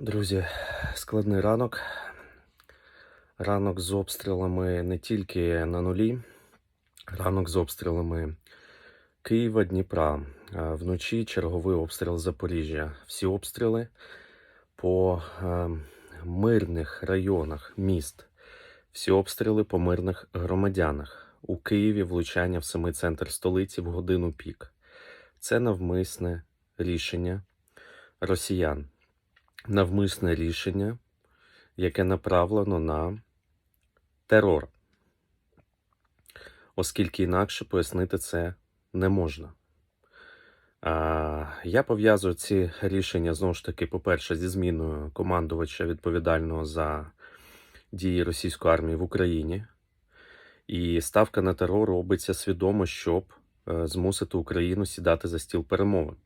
Друзі, складний ранок. Ранок з обстрілами не тільки на нулі, ранок з обстрілами Києва, Дніпра. Вночі черговий обстріл Запоріжжя. Всі обстріли по е, мирних районах міст. Всі обстріли по мирних громадянах. У Києві влучання в самий центр столиці в годину пік. Це навмисне рішення росіян навмисне рішення, яке направлено на терор, оскільки інакше пояснити це не можна. Я пов'язую ці рішення знову ж таки, по-перше, зі зміною командувача відповідального за дії російської армії в Україні. І ставка на терор робиться свідомо, щоб е, змусити Україну сідати за стіл перемовин.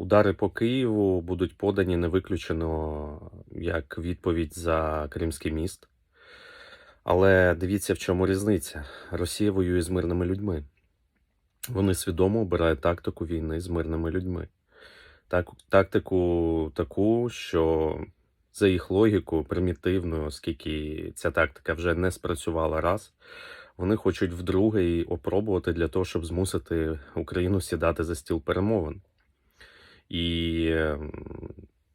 Удари по Києву будуть подані не виключено як відповідь за Кримський міст. Але дивіться, в чому різниця. Росія воює з мирними людьми. Вони свідомо обирають тактику війни з мирними людьми. Так, тактику таку, що за їх логіку, примітивною, оскільки ця тактика вже не спрацювала раз, вони хочуть вдруге її опробувати для того, щоб змусити Україну сідати за стіл перемовин. І ем,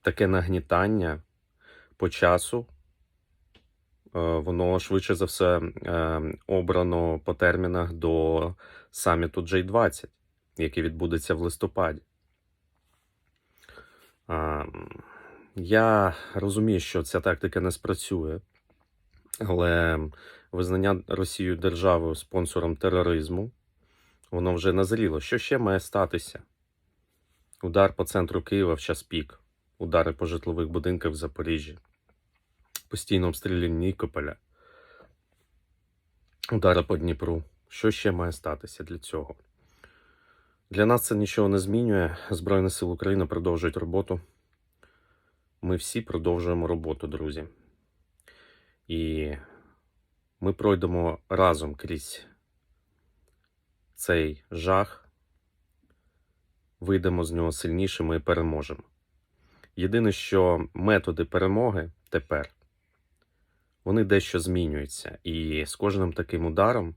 таке нагнітання по часу, е, воно швидше за все е, обрано по термінах до саміту J20, який відбудеться в листопаді. Я розумію, що ця тактика не спрацює, але визнання Росією державою спонсором тероризму, воно вже назріло. Що ще має статися? Удар по центру Києва в час пік, удари по житлових будинках в Запоріжжі, постійно обстріляння Нікополя, удари по Дніпру. Що ще має статися для цього? Для нас це нічого не змінює. Збройні сили України продовжують роботу. Ми всі продовжуємо роботу, друзі. І ми пройдемо разом крізь цей жах вийдемо з нього сильнішими і переможемо. Єдине, що методи перемоги тепер вони дещо змінюються, і з кожним таким ударом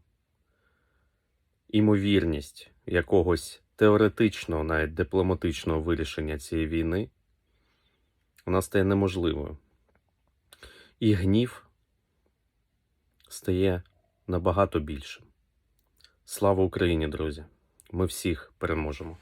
імовірність якогось теоретичного, навіть дипломатичного вирішення цієї війни вона стає неможливою. І гнів стає набагато більшим. Слава Україні, друзі! Ми всіх переможемо!